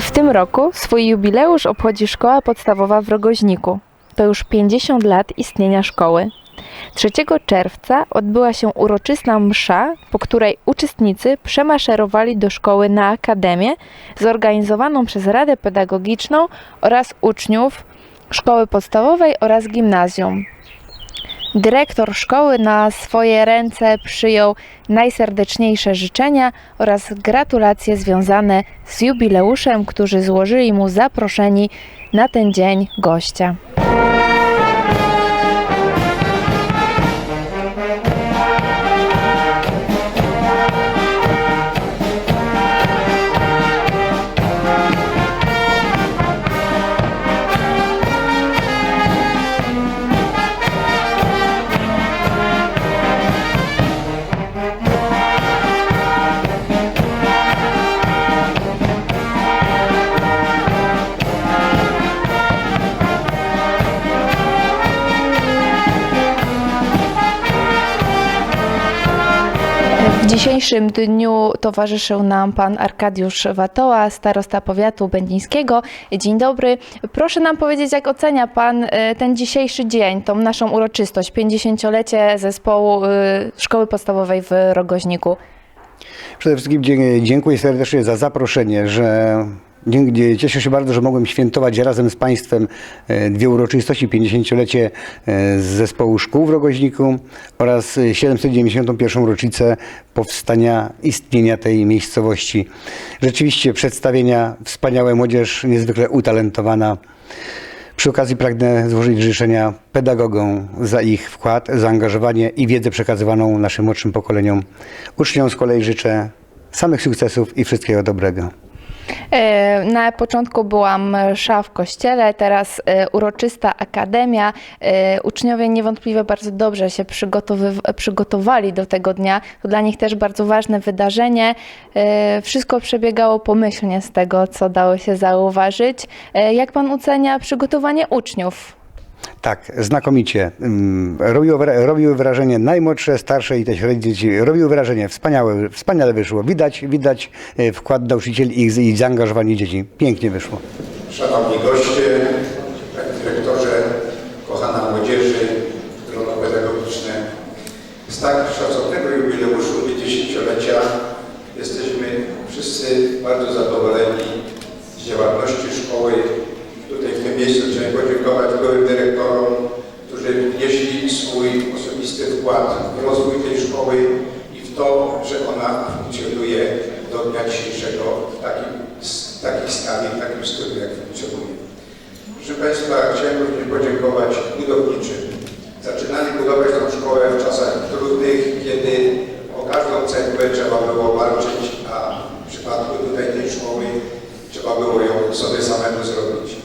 W tym roku swój jubileusz obchodzi szkoła podstawowa w Rogoźniku. To już 50 lat istnienia szkoły. 3 czerwca odbyła się uroczysta msza, po której uczestnicy przemaszerowali do szkoły na akademię zorganizowaną przez Radę Pedagogiczną oraz uczniów szkoły podstawowej oraz gimnazjum. Dyrektor szkoły na swoje ręce przyjął najserdeczniejsze życzenia oraz gratulacje związane z jubileuszem, którzy złożyli mu zaproszeni na ten dzień gościa. Dzisiejszym dniu towarzyszył nam pan Arkadiusz Watoła, starosta powiatu będzińskiego. Dzień dobry. Proszę nam powiedzieć, jak ocenia pan e, ten dzisiejszy dzień, tą naszą uroczystość, 50-lecie zespołu e, szkoły podstawowej w Rogoźniku. Przede wszystkim dziękuję serdecznie za zaproszenie, że cieszę się bardzo, że mogłem świętować razem z Państwem e, dwie uroczystości, 50-lecie e, zespołu szkół w Rogoźniku oraz e, 791. rocznicę powstania, istnienia tej miejscowości. Rzeczywiście przedstawienia, wspaniałe młodzież, niezwykle utalentowana. Przy okazji pragnę złożyć życzenia pedagogom za ich wkład, zaangażowanie i wiedzę przekazywaną naszym młodszym pokoleniom. Uczniom z kolei życzę samych sukcesów i wszystkiego dobrego. E, Na początku była msza w kościele, teraz e, uroczysta akademia. E, Uczniowie niewątpliwie bardzo dobrze się przygotowali do tego dnia. To dla nich też bardzo ważne wydarzenie. Wszystko przebiegało pomyślnie z tego, co dało się zauważyć. Jak pan ocenia przygotowanie uczniów? Tak, znakomicie. Mm, Robiło, robiły wrażenie najmłodsze, starsze i te średnie dzieci. Robiły wrażenie, wspaniałe, wspaniale wyszło. Widać, widać e, wkład nauczycieli i i zaangażowanie dzieci. Pięknie wyszło. Szanowni goście, Panie Dyrektorze, kochana młodzieży, grono pedagogiczne. Z tak szacownego jubileuszu 50-lecia jesteśmy wszyscy bardzo zadowoleni z działalności szkoły. Tutaj w tym miejscu chciałem podziękować byłym dyrektorom, którzy wnieśli swój osobisty wkład w rozwój tej szkoły i w to, że ona funkcjonuje do dnia dzisiejszego w takim, w takiej skali, w takim stylu, jak funkcjonuje. Proszę Państwa, chciałem również podziękować budowniczym. Zaczynali budować tę szkołę w czasach trudnych, kiedy o każdą cegłę trzeba było walczyć, a w przypadku tutaj tej szkoły trzeba było ją sobie samemu zrobić.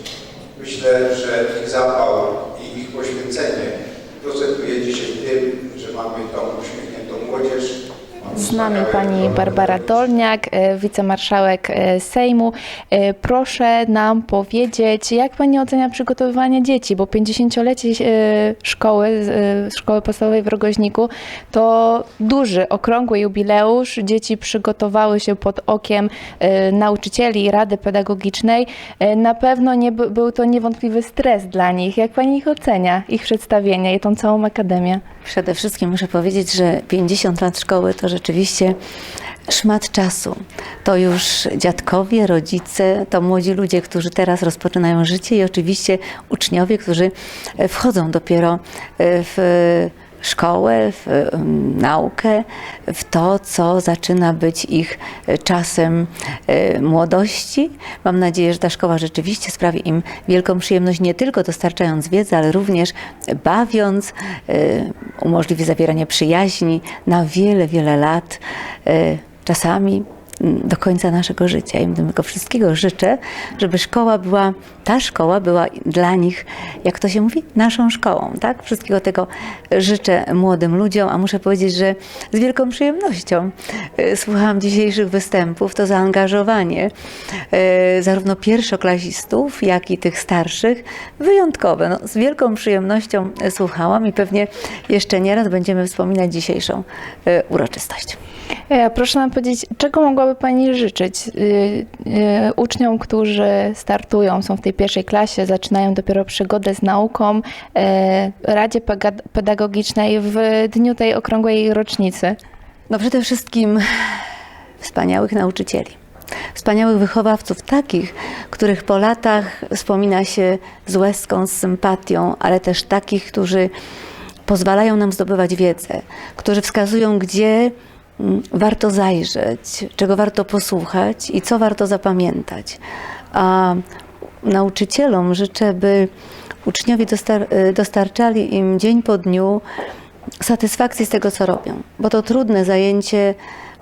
Myślę, że ich zapał i ich poświęcenie procentuje dzisiaj tym, że mamy tą uśmiechniętą młodzież. mamy Z nami pani Barbara Dolniak, e, wicemarszałek e, Sejmu. E, Proszę nam powiedzieć, jak pani ocenia przygotowywanie dzieci, bo 50-lecie e, szkoły, szkoły podstawowej w Rogoźniku to duży, okrągły jubileusz. Dzieci przygotowały się pod okiem nauczycieli i Rady Pedagogicznej. Na pewno nie by- był to niewątpliwy stres dla nich. Jak pani ich ocenia, ich przedstawienie i tą całą akademię? Przede wszystkim muszę powiedzieć, że 50 lat szkoły to rzeczywiście szmat czasu. To już dziadkowie, rodzice, to młodzi ludzie, którzy teraz rozpoczynają życie i oczywiście uczniowie, którzy wchodzą dopiero e, w szkołę, w naukę, w to, co zaczyna być ich e, czasem e, młodości. Mam nadzieję, że ta szkoła rzeczywiście sprawi im wielką przyjemność, nie tylko dostarczając wiedzy, ale również bawiąc, e, umożliwi zawieranie przyjaźni na wiele, wiele lat. Czasami do końca naszego życia. Im tego wszystkiego życzę, żeby szkoła była, ta szkoła była dla nich, jak to się mówi, naszą szkołą. Tak? Wszystkiego tego życzę młodym ludziom, a muszę powiedzieć, że z wielką przyjemnością e, słuchałam dzisiejszych występów. To zaangażowanie e, zarówno pierwszoklasistów, jak i tych starszych, wyjątkowe. No, z wielką przyjemnością e, słuchałam i pewnie jeszcze nieraz będziemy wspominać dzisiejszą uroczystość. E, Proszę nam powiedzieć, czego mogłaby chciałaby Pani życzyć y, y, uczniom, którzy startują, są w tej pierwszej klasie, zaczynają dopiero przygodę z nauką, y, Radzie Pedagogicznej w dniu tej okrągłej rocznicy? No przede wszystkim wspaniałych nauczycieli, wspaniałych wychowawców, takich, których po latach wspomina się z łezką, z sympatią, ale też takich, którzy pozwalają nam zdobywać wiedzę, którzy wskazują, gdzie warto zajrzeć, czego warto posłuchać i co warto zapamiętać. A nauczycielom życzę, by uczniowie dostar- y, dostarczali im dzień po dniu satysfakcję z tego, co robią, bo to trudne zajęcie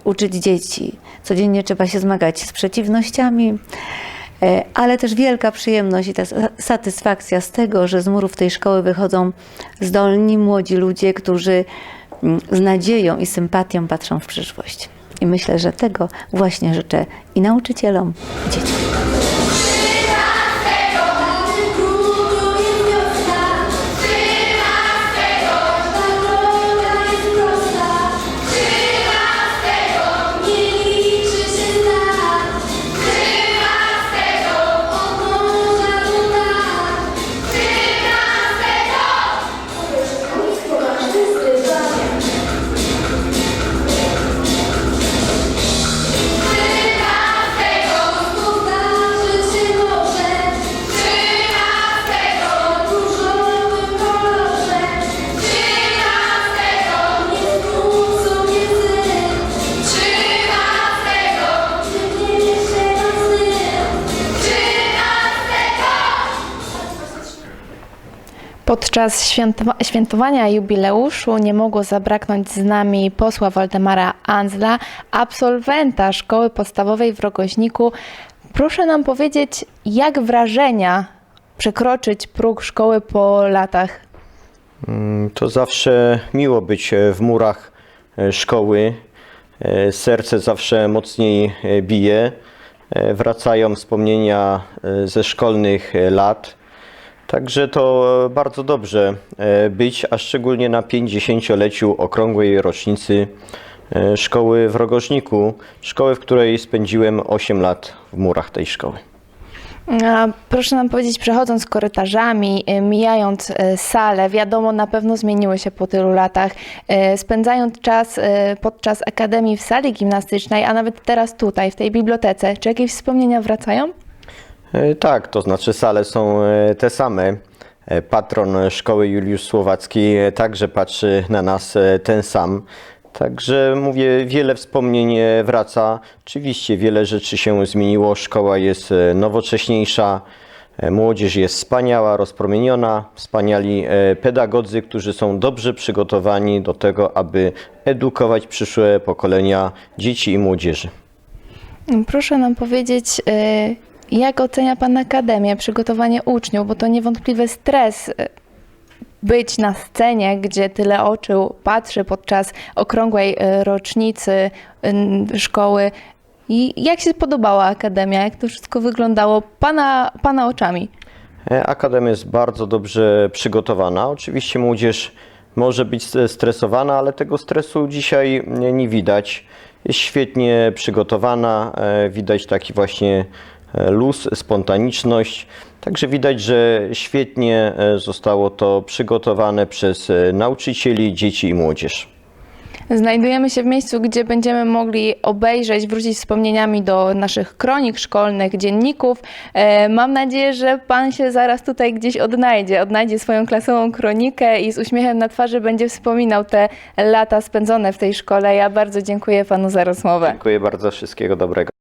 uczyć dzieci. Codziennie trzeba się zmagać z przeciwnościami, e, ale też wielka przyjemność i ta sa- satysfakcja z tego, że z murów tej szkoły wychodzą zdolni, młodzi ludzie, którzy mm, z nadzieją i sympatią patrzą w przyszłość. I myślę, że tego właśnie życzę i nauczycielom, i dzieciom. Podczas świętowa- świętowania jubileuszu nie mogło zabraknąć z nami posła Waldemara Anzla, absolwenta szkoły podstawowej w Rogoźniku. Proszę nam powiedzieć, jak wrażenia przekroczyć próg szkoły po latach? Mm, To zawsze miło być e, w murach e, szkoły. E, Serce zawsze mocniej bije. Wracają wspomnienia ze szkolnych lat. Także to e, bardzo dobrze e, być, a szczególnie na 50-leciu okrągłej rocznicy e, szkoły w Rogożniku, szkoły, w której spędziłem 8 lat w murach tej szkoły. A proszę nam powiedzieć, przechodząc korytarzami, mijając salę, wiadomo, na pewno zmieniły się po tylu latach. Spędzając czas podczas akademii w sali gimnastycznej, a nawet teraz tutaj, w tej bibliotece, czy jakieś wspomnienia wracają? E, Tak, to znaczy sale są e, te same. E, Patron szkoły Juliusz Słowacki także patrzy na nas ten sam. Także mówię, wiele wspomnień wraca. Oczywiście wiele rzeczy się zmieniło. Szkoła jest nowocześniejsza. Młodzież jest wspaniała, rozpromieniona, wspaniali pedagodzy, którzy są dobrze przygotowani do tego, aby edukować przyszłe pokolenia dzieci i młodzieży. Proszę nam powiedzieć, jak ocenia Pan Akademię, przygotowanie uczniów, bo to niewątpliwy stres y, być na scenie, gdzie tyle oczu patrzy podczas okrągłej y, rocznicy y, szkoły. I jak się podobała Akademia? Jak to wszystko wyglądało Pana, pana oczami? E, Akademia jest bardzo dobrze przygotowana. Oczywiście młodzież może być stresowana, ale tego stresu dzisiaj nie, widać. Jest świetnie przygotowana, e, widać taki właśnie luz, spontaniczność. Także widać, że świetnie e, zostało to przygotowane przez e, nauczycieli, dzieci i młodzież. Znajdujemy się w miejscu, gdzie będziemy mogli obejrzeć, wrócić wspomnieniami do naszych kronik szkolnych, dzienników. E, mam nadzieję, że Pan się zaraz tutaj gdzieś odnajdzie, odnajdzie swoją klasową kronikę i z uśmiechem na twarzy będzie wspominał te lata spędzone w tej szkole. Ja bardzo dziękuję Panu za rozmowę. Dziękuję bardzo, wszystkiego dobrego.